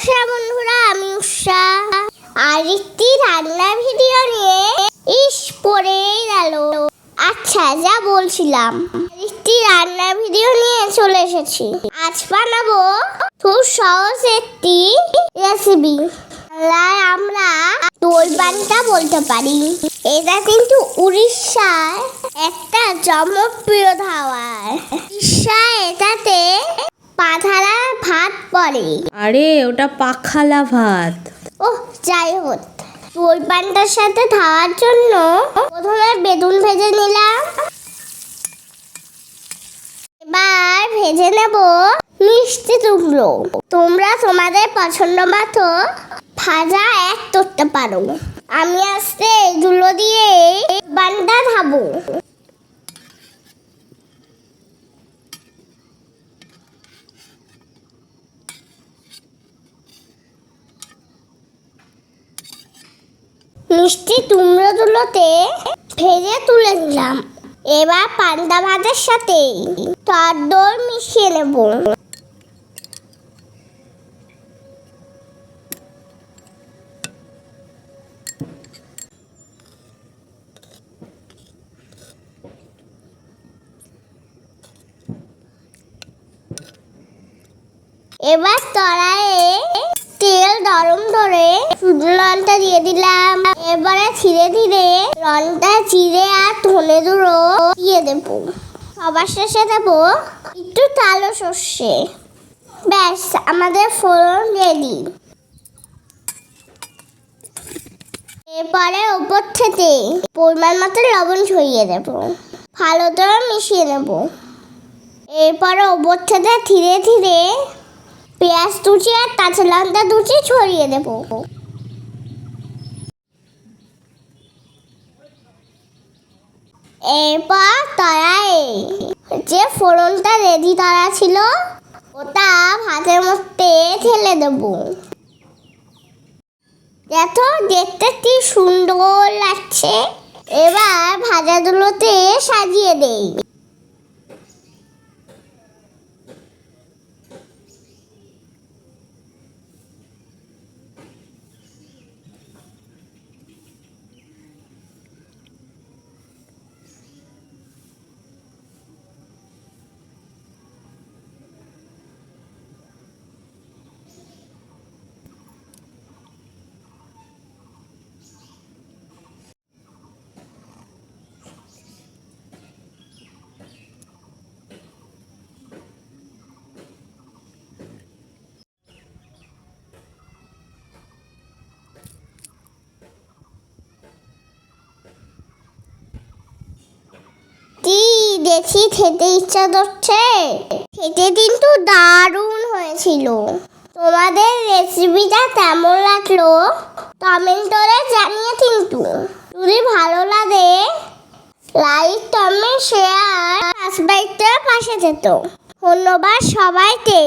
নমস্কার বন্ধুরা, আমি উষা। আর একটি রান্নার ভিডিও নিয়ে ইস পড়েই গেল। আচ্ছা যা বলছিলাম। একটি রান্নার ভিডিও নিয়ে চলে এসেছি। আজ বানাবো খুব সহজ একটি রেসিপি বাংলায় আমরা দই পানিটা বলতে পারি। এটা কিন্তু উড়িষ্যার একটা জনপ্রিয় খাবার। উড়িষ্যায় ভাত পড়ে। আরে ওটা পাখালা ভাত। ওহ যাই হোক। দই পানটার সাথে খাওয়ার জন্য প্রথমে বেগুন ভেজে নিলাম। এবার ভেজে নেব মিষ্টি টুকরো তোমরা তোমাদের পছন্দ মতো ভাজা এক করতে পারো। আমি আজকে এগুলো দিয়ে বান্ডা খাব। মিষ্টি তুমড়োগুলোতে ভেজে তুলে নিলাম। এবার পান্তা ভাতের সাথে দই মিশিয়ে নেব। এবার কড়াইয়ে তেল গরম করে শুধু লঙ্কা দিয়ে দিলাম। এবারে ধীরে ধীরে লঙ্কা, জিরে আর ধনে গুঁড়ো দিয়ে দেবো। সবার শেষে দেবো একটু কালো সর্ষে। ব্যাস, আমাদের ফোড়ন রেডি। এরপরে ওপর থেকে পরিমাণ মতো লবণ ছড়িয়ে দেবো। ভালো করে মিশিয়ে নেব। এরপরে ওপর থেকে ধীরে ধীরে পেঁয়াজ দুচি আর কাঁচা লঙ্কা দুচি ছড়িয়ে দেব। এরপর তলায় যে ফোড়নটা রেডি করা ছিল, ওটা ভাতের মধ্যে ঢেলে দেব। দেখো, দেখতে কি সুন্দর লাগছে। এবার ভাজাগুলোতে সাজিয়ে দেই কি দেখি খেতে ইচ্ছা করছে খেতে কিন্তু দারুণ হয়েছিল। তোমাদের রেসিপিটা কেমন লাগল? কমেন্ট করে জানিয়ে কিন্তু। যদি ভালো লাগে লাইক কমেন্ট শেয়ার সাবস্ক্রাইব করে পাশে যেত ধন্যবাদ সবাইকে।